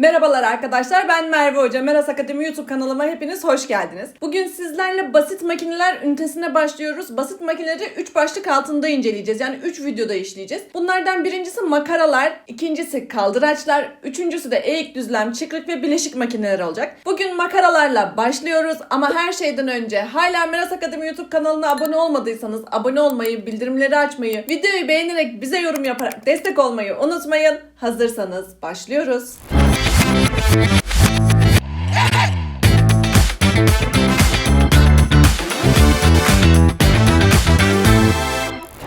Merhabalar arkadaşlar ben Merve Hoca. Meras Akademi YouTube kanalıma hepiniz hoş geldiniz. Bugün sizlerle basit makineler ünitesine başlıyoruz. Basit makineleri 3 başlık altında inceleyeceğiz. Yani 3 videoda işleyeceğiz. Bunlardan birincisi makaralar, ikincisi kaldıraçlar, üçüncüsü de eğik düzlem, çıkrık ve bileşik makineler olacak. Bugün makaralarla başlıyoruz ama her şeyden önce hala Meras Akademi YouTube kanalına abone olmadıysanız abone olmayı, bildirimleri açmayı, videoyu beğenerek bize yorum yaparak destek olmayı unutmayın. Hazırsanız başlıyoruz.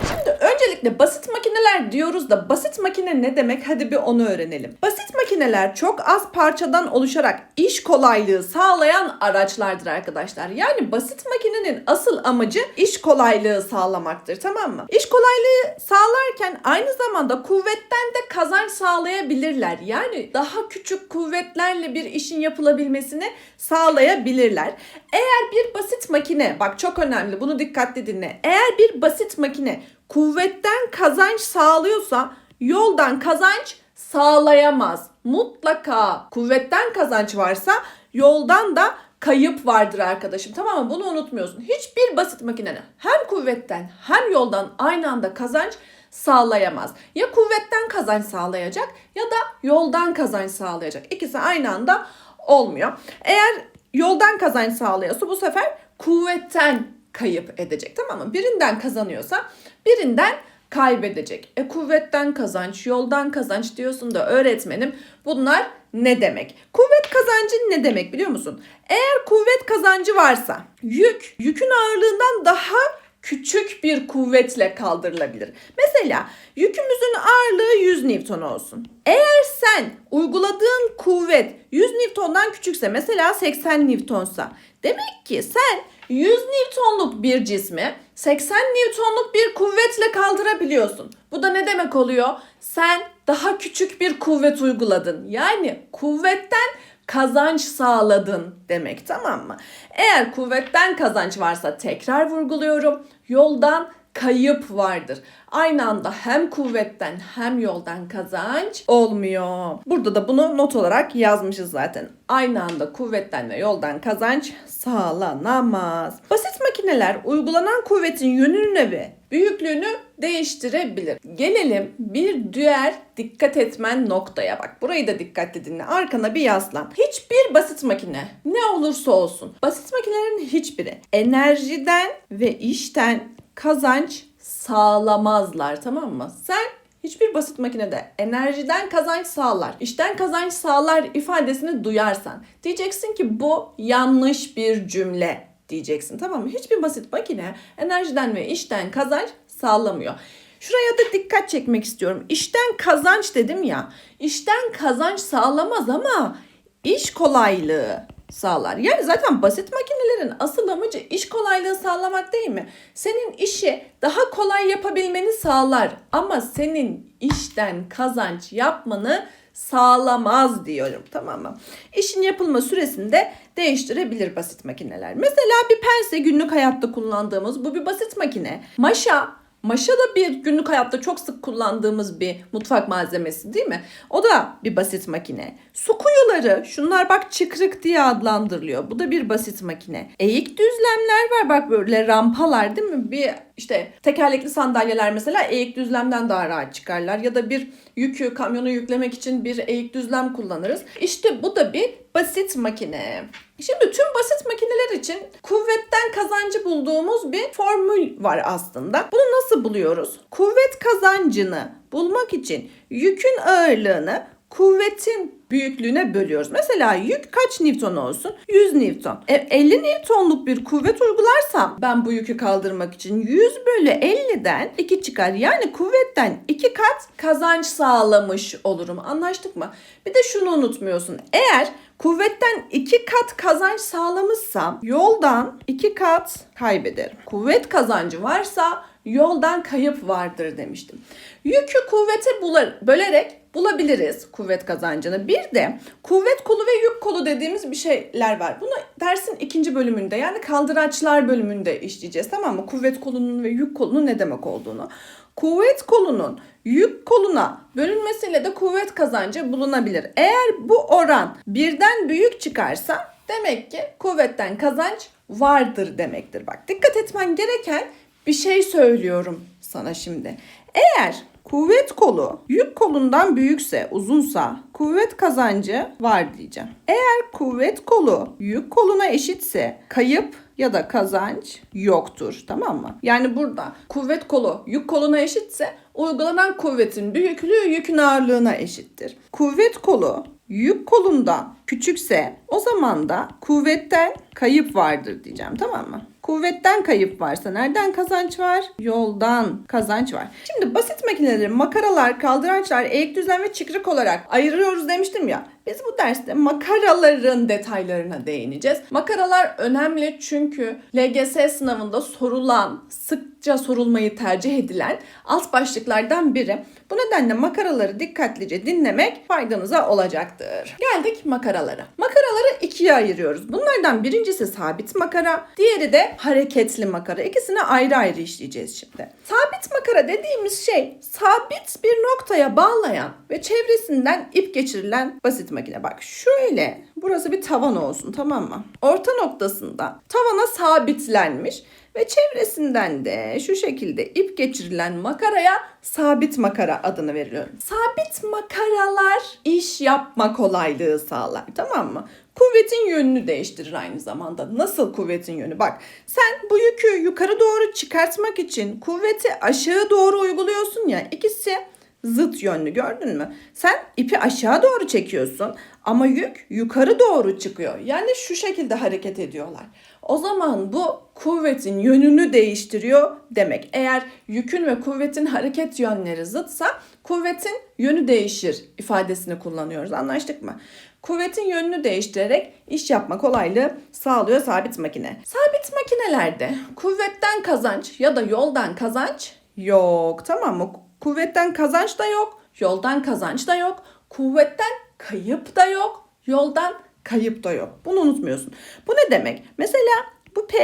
Şimdi öncelikle basit makineler diyoruz da basit makine ne demek? Hadi bir onu öğrenelim. Basit makineler çok az parçadan oluşarak iş kolaylığı sağlayan araçlardır arkadaşlar. Yani basit makinenin asıl amacı iş kolaylığı sağlamaktır tamam mı? İş kolaylığı sağlarken aynı zamanda kuvvetten de kazanç sağlayabilirler. Yani daha küçük kuvvetlerle bir işin yapılabilmesini sağlayabilirler. Eğer bir basit makine, bak çok önemli bunu dikkatli dinle. Eğer bir basit makine kuvvetten kazanç sağlıyorsa yoldan kazanç sağlayamaz. Mutlaka kuvvetten kazanç varsa yoldan da kayıp vardır arkadaşım. Tamam mı? Bunu unutmuyorsun. Hiçbir basit makinenin hem kuvvetten hem yoldan aynı anda kazanç sağlayamaz. Ya kuvvetten kazanç sağlayacak ya da yoldan kazanç sağlayacak. İkisi aynı anda olmuyor. Eğer yoldan kazanç sağlıyorsa bu sefer kuvvetten kayıp edecek tamam mı? Birinden kazanıyorsa birinden kaybedecek. E kuvvetten kazanç, yoldan kazanç diyorsun da öğretmenim bunlar ne demek? Kuvvet kazancı ne demek biliyor musun? Eğer kuvvet kazancı varsa yük, yükün ağırlığından daha küçük bir kuvvetle kaldırılabilir. Mesela yükümüzün ağırlığı 100 Newton olsun. Eğer sen uyguladığın kuvvet 100 Newton'dan küçükse mesela 80 Newton'sa demek ki sen 100 Newton'luk bir cismi 80 Newton'luk bir kuvvetle kaldırabiliyorsun. Bu da ne demek oluyor? Sen daha küçük bir kuvvet uyguladın. Yani kuvvetten kazanç sağladın demek tamam mı? Eğer kuvvetten kazanç varsa tekrar vurguluyorum. Yoldan kayıp vardır. Aynı anda hem kuvvetten hem yoldan kazanç olmuyor. Burada da bunu not olarak yazmışız zaten. Aynı anda kuvvetten ve yoldan kazanç sağlanamaz. Basit makineler uygulanan kuvvetin yönünü ve büyüklüğünü değiştirebilir. Gelelim bir diğer dikkat etmen noktaya bak. Burayı da dikkatli dinle. Arkana bir yaslan. Hiçbir basit makine ne olursa olsun basit makinelerin hiçbiri enerjiden ve işten kazanç sağlamazlar tamam mı? Sen hiçbir basit makinede enerjiden kazanç sağlar, işten kazanç sağlar ifadesini duyarsan diyeceksin ki bu yanlış bir cümle diyeceksin tamam mı? Hiçbir basit makine enerjiden ve işten kazanç sağlamıyor. Şuraya da dikkat çekmek istiyorum. İşten kazanç dedim ya. İşten kazanç sağlamaz ama iş kolaylığı sağlar. Yani zaten basit makinelerin asıl amacı iş kolaylığı sağlamak değil mi? Senin işi daha kolay yapabilmeni sağlar ama senin işten kazanç yapmanı sağlamaz diyorum tamam mı? İşin yapılma süresini de değiştirebilir basit makineler. Mesela bir pense günlük hayatta kullandığımız bu bir basit makine. Maşa Maşa da bir günlük hayatta çok sık kullandığımız bir mutfak malzemesi değil mi? O da bir basit makine. Su kuyuları şunlar bak çıkrık diye adlandırılıyor. Bu da bir basit makine. Eğik düzlemler var bak böyle rampalar değil mi? Bir işte tekerlekli sandalyeler mesela eğik düzlemden daha rahat çıkarlar. Ya da bir yükü kamyonu yüklemek için bir eğik düzlem kullanırız. İşte bu da bir basit makine. Şimdi tüm basit makineler için kuvvetten kazancı bulduğumuz bir formül var aslında. Bunu nasıl buluyoruz? Kuvvet kazancını bulmak için yükün ağırlığını kuvvetin büyüklüğüne bölüyoruz. Mesela yük kaç Newton olsun? 100 Newton. E, 50 Newtonluk bir kuvvet uygularsam ben bu yükü kaldırmak için 100 bölü 50'den 2 çıkar. Yani kuvvetten 2 kat kazanç sağlamış olurum. Anlaştık mı? Bir de şunu unutmuyorsun. Eğer kuvvetten 2 kat kazanç sağlamışsam yoldan 2 kat kaybederim. Kuvvet kazancı varsa yoldan kayıp vardır demiştim. Yükü kuvvete bular, bölerek bulabiliriz kuvvet kazancını. Bir de kuvvet kolu ve yük kolu dediğimiz bir şeyler var. Bunu dersin ikinci bölümünde yani kaldıraçlar bölümünde işleyeceğiz tamam mı? Kuvvet kolunun ve yük kolunun ne demek olduğunu. Kuvvet kolunun yük koluna bölünmesiyle de kuvvet kazancı bulunabilir. Eğer bu oran birden büyük çıkarsa demek ki kuvvetten kazanç vardır demektir. Bak dikkat etmen gereken bir şey söylüyorum sana şimdi. Eğer kuvvet kolu yük kolundan büyükse, uzunsa kuvvet kazancı var diyeceğim. Eğer kuvvet kolu yük koluna eşitse kayıp ya da kazanç yoktur. Tamam mı? Yani burada kuvvet kolu yük koluna eşitse uygulanan kuvvetin büyüklüğü yükün ağırlığına eşittir. Kuvvet kolu yük kolundan küçükse o zaman da kuvvetten kayıp vardır diyeceğim tamam mı? Kuvvetten kayıp varsa nereden kazanç var? Yoldan kazanç var. Şimdi basit makineleri makaralar, kaldıraçlar, eğik düzlem ve çıkrık olarak ayırıyoruz demiştim ya. Biz bu derste makaraların detaylarına değineceğiz. Makaralar önemli çünkü LGS sınavında sorulan, sıkça sorulmayı tercih edilen alt başlıklardan biri. Bu nedenle makaraları dikkatlice dinlemek faydanıza olacaktır. Geldik makaralara. Makaraları ikiye ayırıyoruz. Bunlardan birincisi sabit makara, diğeri de hareketli makara. İkisini ayrı ayrı işleyeceğiz şimdi. Sabit makara dediğimiz şey sabit bir noktaya bağlayan ve çevresinden ip geçirilen basit makine. Bak şöyle burası bir tavan olsun tamam mı? Orta noktasında tavana sabitlenmiş ve çevresinden de şu şekilde ip geçirilen makaraya sabit makara adını veriliyor. Sabit makaralar iş yapma kolaylığı sağlar tamam mı? Kuvvetin yönünü değiştirir aynı zamanda. Nasıl kuvvetin yönü? Bak sen bu yükü yukarı doğru çıkartmak için kuvveti aşağı doğru uyguluyorsun ya ikisi zıt yönlü gördün mü? Sen ipi aşağı doğru çekiyorsun ama yük yukarı doğru çıkıyor. Yani şu şekilde hareket ediyorlar. O zaman bu kuvvetin yönünü değiştiriyor demek. Eğer yükün ve kuvvetin hareket yönleri zıtsa kuvvetin yönü değişir ifadesini kullanıyoruz. Anlaştık mı? Kuvvetin yönünü değiştirerek iş yapma kolaylığı sağlıyor sabit makine. Sabit makinelerde kuvvetten kazanç ya da yoldan kazanç yok. Tamam mı? Kuvvetten kazanç da yok, yoldan kazanç da yok, kuvvetten kayıp da yok, yoldan kayıp da yok. Bunu unutmuyorsun. Bu ne demek? Mesela bu P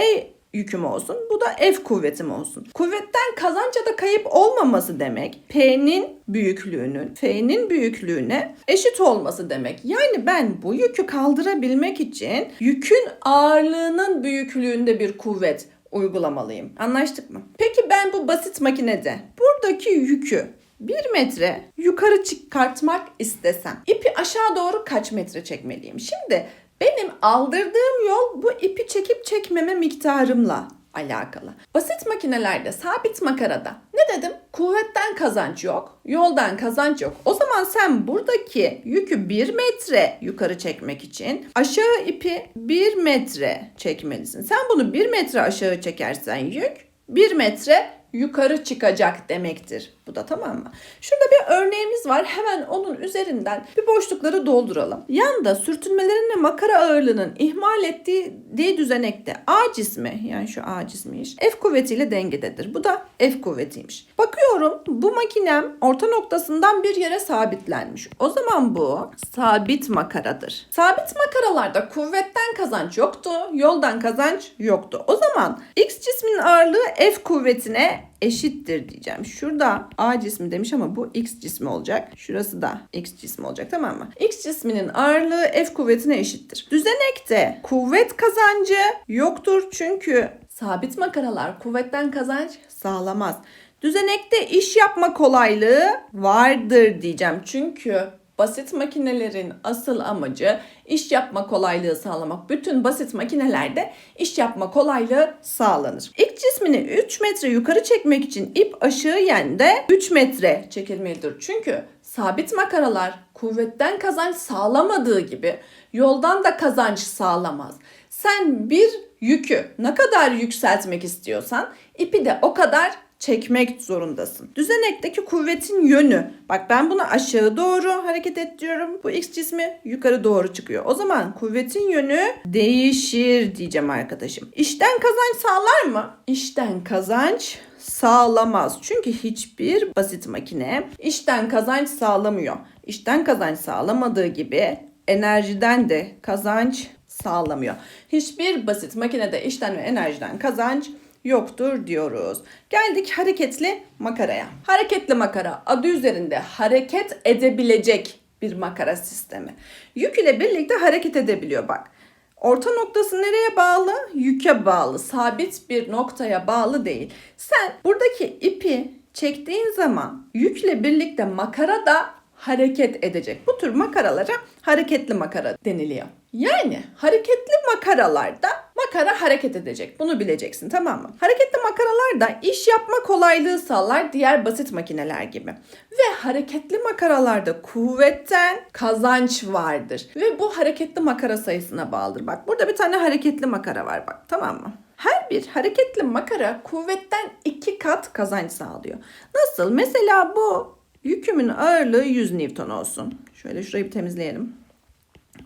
yüküm olsun. Bu da F kuvvetim olsun. Kuvvetten kazanç ya da kayıp olmaması demek P'nin büyüklüğünün F'nin büyüklüğüne eşit olması demek. Yani ben bu yükü kaldırabilmek için yükün ağırlığının büyüklüğünde bir kuvvet uygulamalıyım. Anlaştık mı? Peki ben bu basit makinede buradaki yükü 1 metre yukarı çıkartmak istesem ipi aşağı doğru kaç metre çekmeliyim? Şimdi benim aldırdığım yol bu ipi çekip çekmeme miktarımla alakalı. Basit makinelerde, sabit makarada dedim? Kuvvetten kazanç yok, yoldan kazanç yok. O zaman sen buradaki yükü 1 metre yukarı çekmek için aşağı ipi 1 metre çekmelisin. Sen bunu 1 metre aşağı çekersen yük 1 metre yukarı çıkacak demektir. Bu da tamam mı? Şurada bir örneğimiz var. Hemen onun üzerinden bir boşlukları dolduralım. Yanda sürtünmelerin ve makara ağırlığının ihmal ettiği D düzenekte A cismi yani şu A cismiymiş. F kuvvetiyle dengededir. Bu da F kuvvetiymiş. Bakıyorum bu makinem orta noktasından bir yere sabitlenmiş. O zaman bu sabit makaradır. Sabit makaralarda kuvvetten kazanç yoktu, yoldan kazanç yoktu. O zaman X cisminin ağırlığı F kuvvetine eşittir diyeceğim. Şurada A cismi demiş ama bu X cismi olacak. Şurası da X cismi olacak tamam mı? X cisminin ağırlığı F kuvvetine eşittir. Düzenekte kuvvet kazancı yoktur çünkü sabit makaralar kuvvetten kazanç sağlamaz. Düzenekte iş yapma kolaylığı vardır diyeceğim. Çünkü basit makinelerin asıl amacı iş yapma kolaylığı sağlamak. Bütün basit makinelerde iş yapma kolaylığı sağlanır. İlk cismini 3 metre yukarı çekmek için ip aşağı yende 3 metre çekilmelidir. Çünkü sabit makaralar kuvvetten kazanç sağlamadığı gibi yoldan da kazanç sağlamaz. Sen bir yükü ne kadar yükseltmek istiyorsan ipi de o kadar çekmek zorundasın. Düzenekteki kuvvetin yönü. Bak ben bunu aşağı doğru hareket ettiriyorum. Bu x cismi yukarı doğru çıkıyor. O zaman kuvvetin yönü değişir diyeceğim arkadaşım. İşten kazanç sağlar mı? İşten kazanç sağlamaz. Çünkü hiçbir basit makine işten kazanç sağlamıyor. İşten kazanç sağlamadığı gibi enerjiden de kazanç sağlamıyor. Hiçbir basit makinede işten ve enerjiden kazanç yoktur diyoruz. Geldik hareketli makaraya. Hareketli makara adı üzerinde hareket edebilecek bir makara sistemi. Yük ile birlikte hareket edebiliyor bak. Orta noktası nereye bağlı? Yüke bağlı. Sabit bir noktaya bağlı değil. Sen buradaki ipi çektiğin zaman yükle birlikte makara da hareket edecek. Bu tür makaralara hareketli makara deniliyor. Yani hareketli makaralarda makara hareket edecek. Bunu bileceksin tamam mı? Hareketli makaralar da iş yapma kolaylığı sağlar diğer basit makineler gibi. Ve hareketli makaralarda kuvvetten kazanç vardır. Ve bu hareketli makara sayısına bağlıdır. Bak burada bir tane hareketli makara var bak tamam mı? Her bir hareketli makara kuvvetten iki kat kazanç sağlıyor. Nasıl? Mesela bu yükümün ağırlığı 100 Newton olsun. Şöyle şurayı bir temizleyelim.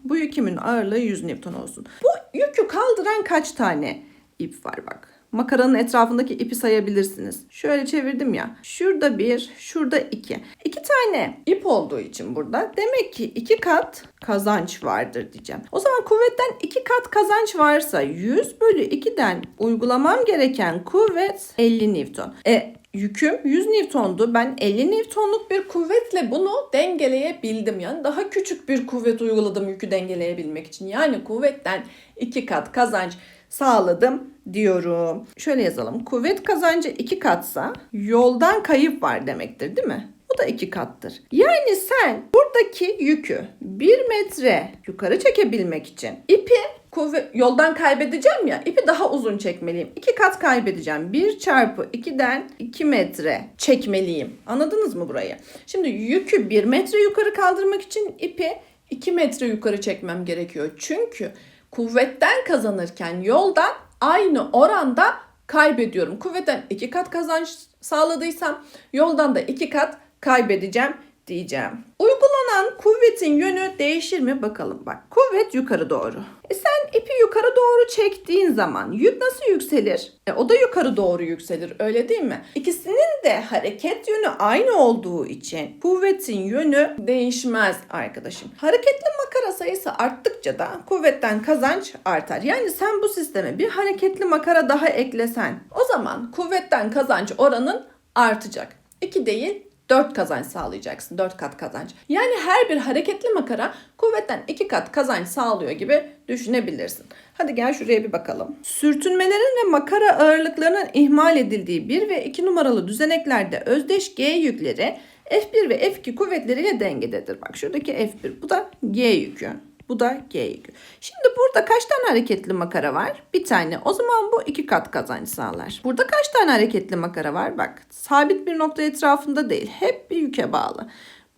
Bu yükümün ağırlığı 100 Newton olsun. Bu yükü kaldıran kaç tane ip var bak. Makaranın etrafındaki ipi sayabilirsiniz. Şöyle çevirdim ya. Şurada bir, şurada iki. İki tane ip olduğu için burada demek ki iki kat kazanç vardır diyeceğim. O zaman kuvvetten iki kat kazanç varsa 100 bölü 2'den uygulamam gereken kuvvet 50 Newton. E yüküm 100 Newton'du. Ben 50 Newton'luk bir kuvvetle bunu dengeleyebildim. Yani daha küçük bir kuvvet uyguladım yükü dengeleyebilmek için. Yani kuvvetten iki kat kazanç sağladım diyorum. Şöyle yazalım. Kuvvet kazancı iki katsa yoldan kayıp var demektir değil mi? Bu da iki kattır. Yani sen buradaki yükü bir metre yukarı çekebilmek için ipi kuvvet yoldan kaybedeceğim ya ipi daha uzun çekmeliyim. İki kat kaybedeceğim. 1 çarpı 2'den 2 metre çekmeliyim. Anladınız mı burayı? Şimdi yükü 1 metre yukarı kaldırmak için ipi 2 metre yukarı çekmem gerekiyor. Çünkü kuvvetten kazanırken yoldan aynı oranda kaybediyorum. Kuvvetten 2 kat kazanç sağladıysam yoldan da 2 kat kaybedeceğim diyeceğim. Uygulanan kuvvetin yönü değişir mi bakalım bak. Kuvvet yukarı doğru. E sen ipi yukarı doğru çektiğin zaman yük nasıl yükselir? E o da yukarı doğru yükselir öyle değil mi? İkisinin de hareket yönü aynı olduğu için kuvvetin yönü değişmez arkadaşım. Hareketli makara sayısı arttıkça da kuvvetten kazanç artar. Yani sen bu sisteme bir hareketli makara daha eklesen o zaman kuvvetten kazanç oranın artacak. 2 değil 4 kazanç sağlayacaksın. 4 kat kazanç. Yani her bir hareketli makara kuvvetten 2 kat kazanç sağlıyor gibi düşünebilirsin. Hadi gel şuraya bir bakalım. Sürtünmelerin ve makara ağırlıklarının ihmal edildiği 1 ve 2 numaralı düzeneklerde özdeş G yükleri F1 ve F2 kuvvetleriyle dengededir. Bak şuradaki F1 bu da G yükü. Bu da G yükü. Şimdi burada kaç tane hareketli makara var? Bir tane. O zaman bu iki kat kazanç sağlar. Burada kaç tane hareketli makara var? Bak sabit bir nokta etrafında değil. Hep bir yüke bağlı.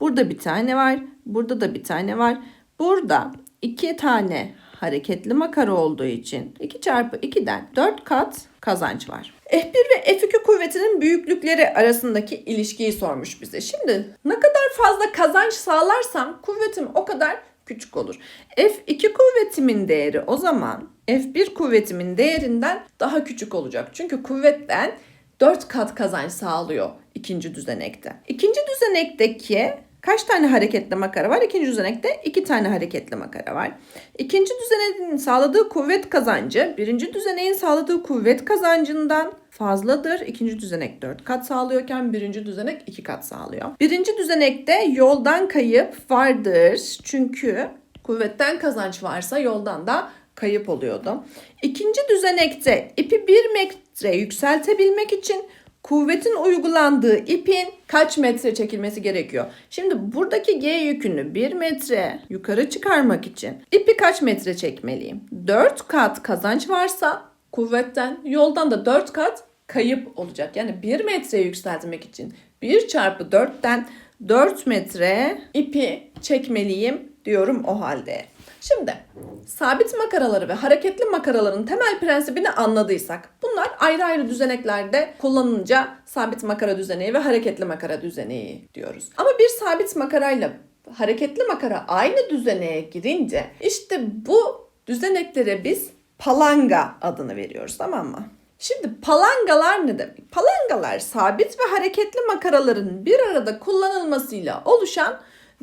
Burada bir tane var. Burada da bir tane var. Burada iki tane hareketli makara olduğu için 2 çarpı 2'den 4 kat kazanç var. F1 ve F2 kuvvetinin büyüklükleri arasındaki ilişkiyi sormuş bize. Şimdi ne kadar fazla kazanç sağlarsam kuvvetim o kadar küçük olur. F2 kuvvetimin değeri o zaman F1 kuvvetimin değerinden daha küçük olacak. Çünkü kuvvetten 4 kat kazanç sağlıyor ikinci düzenekte. İkinci düzenekteki kaç tane hareketli makara var? İkinci düzenekte iki tane hareketli makara var. İkinci düzeneğin sağladığı kuvvet kazancı birinci düzeneğin sağladığı kuvvet kazancından fazladır. İkinci düzenek 4 kat sağlıyorken birinci düzenek 2 kat sağlıyor. Birinci düzenekte yoldan kayıp vardır. Çünkü kuvvetten kazanç varsa yoldan da kayıp oluyordu. İkinci düzenekte ipi 1 metre yükseltebilmek için kuvvetin uygulandığı ipin kaç metre çekilmesi gerekiyor? Şimdi buradaki G yükünü 1 metre yukarı çıkarmak için ipi kaç metre çekmeliyim? 4 kat kazanç varsa kuvvetten yoldan da 4 kat kayıp olacak. Yani 1 metre yükseltmek için 1 çarpı 4'ten 4 metre ipi çekmeliyim diyorum o halde. Şimdi sabit makaraları ve hareketli makaraların temel prensibini anladıysak bunlar ayrı ayrı düzeneklerde kullanınca sabit makara düzeneği ve hareketli makara düzeneği diyoruz. Ama bir sabit makarayla hareketli makara aynı düzeneğe girince işte bu düzeneklere biz palanga adını veriyoruz tamam mı? Şimdi palangalar ne demek? Palangalar sabit ve hareketli makaraların bir arada kullanılmasıyla oluşan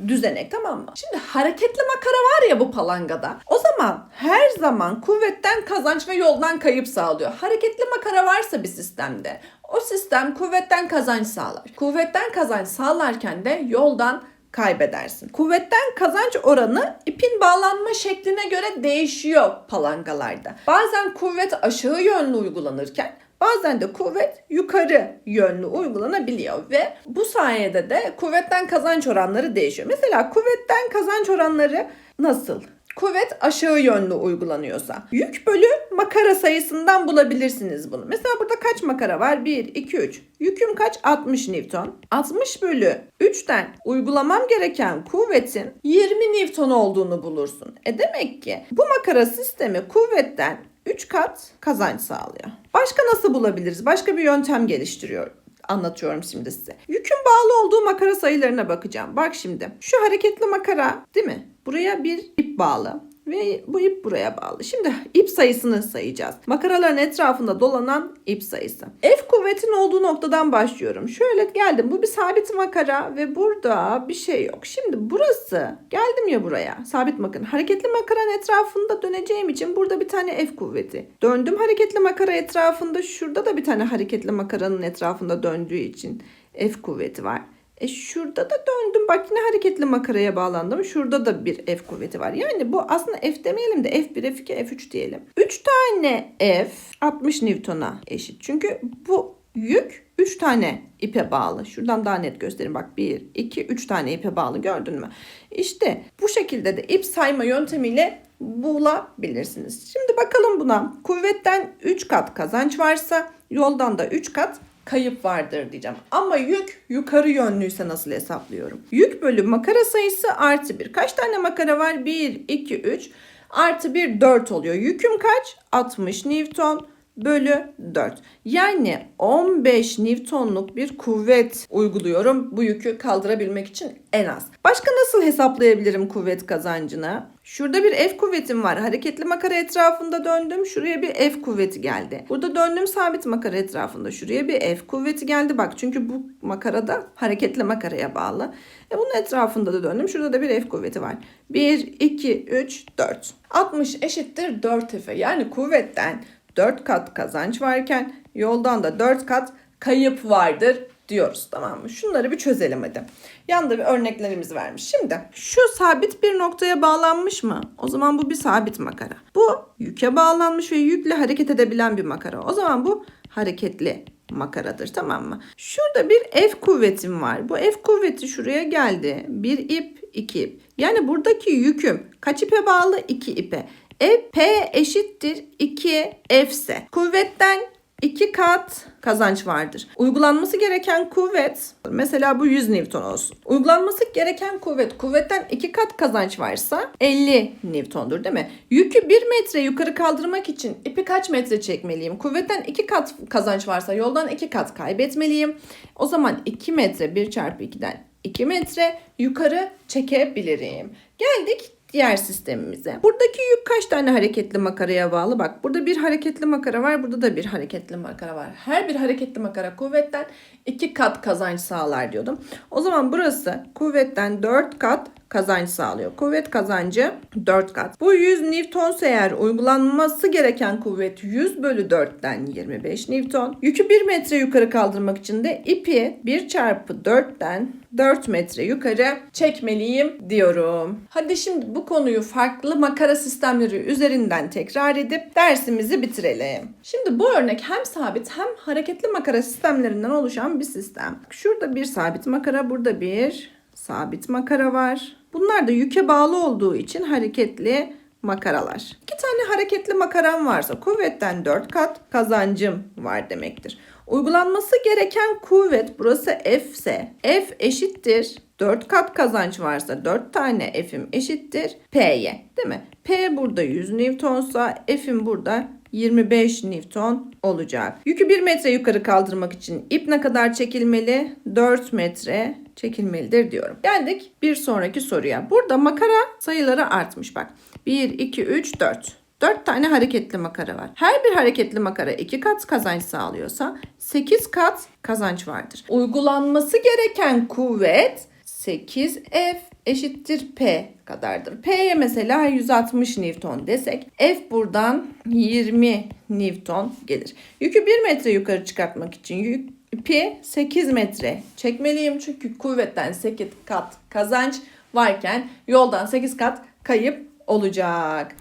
düzenek tamam mı? Şimdi hareketli makara var ya bu palangada. O zaman her zaman kuvvetten kazanç ve yoldan kayıp sağlıyor. Hareketli makara varsa bir sistemde o sistem kuvvetten kazanç sağlar. Kuvvetten kazanç sağlarken de yoldan kaybedersin. Kuvvetten kazanç oranı ipin bağlanma şekline göre değişiyor palangalarda. Bazen kuvvet aşağı yönlü uygulanırken Bazen de kuvvet yukarı yönlü uygulanabiliyor ve bu sayede de kuvvetten kazanç oranları değişiyor. Mesela kuvvetten kazanç oranları nasıl? Kuvvet aşağı yönlü uygulanıyorsa yük bölü makara sayısından bulabilirsiniz bunu. Mesela burada kaç makara var? 1, 2, 3. Yüküm kaç? 60 Newton. 60 bölü 3'ten uygulamam gereken kuvvetin 20 Newton olduğunu bulursun. E demek ki bu makara sistemi kuvvetten 3 kat kazanç sağlıyor. Başka nasıl bulabiliriz? Başka bir yöntem geliştiriyor. Anlatıyorum şimdi size. Yükün bağlı olduğu makara sayılarına bakacağım. Bak şimdi. Şu hareketli makara değil mi? Buraya bir ip bağlı. Ve bu ip buraya bağlı. Şimdi ip sayısını sayacağız. Makaraların etrafında dolanan ip sayısı. F kuvvetin olduğu noktadan başlıyorum. Şöyle geldim. Bu bir sabit makara ve burada bir şey yok. Şimdi burası geldim ya buraya. Sabit makara. Hareketli makaranın etrafında döneceğim için burada bir tane F kuvveti. Döndüm hareketli makara etrafında. Şurada da bir tane hareketli makaranın etrafında döndüğü için F kuvveti var. E şurada da döndüm. Bak yine hareketli makaraya bağlandım. Şurada da bir F kuvveti var. Yani bu aslında F demeyelim de F1, F2, F3 diyelim. 3 tane F 60 Newton'a eşit. Çünkü bu yük 3 tane ipe bağlı. Şuradan daha net göstereyim. Bak 1, 2, 3 tane ipe bağlı. Gördün mü? İşte bu şekilde de ip sayma yöntemiyle bulabilirsiniz. Şimdi bakalım buna. Kuvvetten 3 kat kazanç varsa yoldan da 3 kat kayıp vardır diyeceğim. Ama yük yukarı yönlüyse nasıl hesaplıyorum? Yük bölü makara sayısı artı 1. Kaç tane makara var? 1, 2, 3. Artı 1 4 oluyor. Yüküm kaç? 60 Newton bölü 4. Yani 15 Newton'luk bir kuvvet uyguluyorum bu yükü kaldırabilmek için en az. Başka nasıl hesaplayabilirim kuvvet kazancını? Şurada bir F kuvvetim var. Hareketli makara etrafında döndüm. Şuraya bir F kuvveti geldi. Burada döndüm sabit makara etrafında. Şuraya bir F kuvveti geldi. Bak çünkü bu makarada hareketli makaraya bağlı. E bunun etrafında da döndüm. Şurada da bir F kuvveti var. 1, 2, 3, 4. 60 eşittir 4 F. Yani kuvvetten 4 kat kazanç varken yoldan da 4 kat kayıp vardır diyoruz tamam mı? Şunları bir çözelim hadi. Yanında bir örneklerimiz vermiş. Şimdi şu sabit bir noktaya bağlanmış mı? O zaman bu bir sabit makara. Bu yüke bağlanmış ve yükle hareket edebilen bir makara. O zaman bu hareketli makaradır tamam mı? Şurada bir F kuvvetim var. Bu F kuvveti şuraya geldi. Bir ip, iki ip. Yani buradaki yüküm kaç ipe bağlı? İki ipe. E P eşittir 2 F ise kuvvetten 2 kat kazanç vardır. Uygulanması gereken kuvvet mesela bu 100 Newton olsun. Uygulanması gereken kuvvet kuvvetten 2 kat kazanç varsa 50 Newton'dur değil mi? Yükü 1 metre yukarı kaldırmak için ipi kaç metre çekmeliyim? Kuvvetten 2 kat kazanç varsa yoldan 2 kat kaybetmeliyim. O zaman 2 metre 1 çarpı 2'den 2 metre yukarı çekebilirim. Geldik diğer sistemimize. Buradaki yük kaç tane hareketli makaraya bağlı? Bak burada bir hareketli makara var. Burada da bir hareketli makara var. Her bir hareketli makara kuvvetten 2 kat kazanç sağlar diyordum. O zaman burası kuvvetten 4 kat kazanç sağlıyor. Kuvvet kazancı 4 kat. Bu 100 Newton eğer uygulanması gereken kuvvet 100 bölü 4'ten 25 Newton. Yükü 1 metre yukarı kaldırmak için de ipi 1 çarpı 4'ten 4 metre yukarı çekmeliyim diyorum. Hadi şimdi bu konuyu farklı makara sistemleri üzerinden tekrar edip dersimizi bitirelim. Şimdi bu örnek hem sabit hem hareketli makara sistemlerinden oluşan bir sistem. Şurada bir sabit makara, burada bir sabit makara var. Bunlar da yüke bağlı olduğu için hareketli makaralar. İki tane hareketli makaram varsa kuvvetten 4 kat kazancım var demektir. Uygulanması gereken kuvvet burası F ise F eşittir 4 kat kazanç varsa 4 tane F'im eşittir P'ye değil mi? P burada 100 Newtonsa F'im burada 25 Newton olacak. Yükü 1 metre yukarı kaldırmak için ip ne kadar çekilmeli? 4 metre çekilmelidir diyorum. Geldik bir sonraki soruya. Burada makara sayıları artmış bak. 1, 2, 3, 4. 4 tane hareketli makara var. Her bir hareketli makara 2 kat kazanç sağlıyorsa 8 kat kazanç vardır. Uygulanması gereken kuvvet 8F eşittir P kadardır. P'ye mesela 160 Newton desek F buradan 20 Newton gelir. Yükü 1 metre yukarı çıkartmak için yük ipi 8 metre çekmeliyim. Çünkü kuvvetten 8 kat kazanç varken yoldan 8 kat kayıp olacak.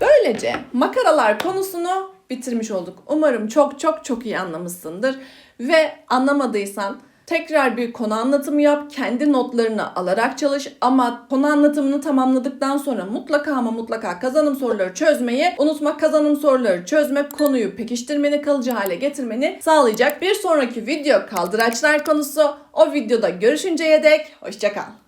Böylece makaralar konusunu bitirmiş olduk. Umarım çok çok çok iyi anlamışsındır. Ve anlamadıysan tekrar bir konu anlatımı yap. Kendi notlarını alarak çalış. Ama konu anlatımını tamamladıktan sonra mutlaka ama mutlaka kazanım soruları çözmeyi unutma. Kazanım soruları çözmek konuyu pekiştirmeni, kalıcı hale getirmeni sağlayacak. Bir sonraki video kaldıraçlar konusu. O videoda görüşünceye dek hoşçakal.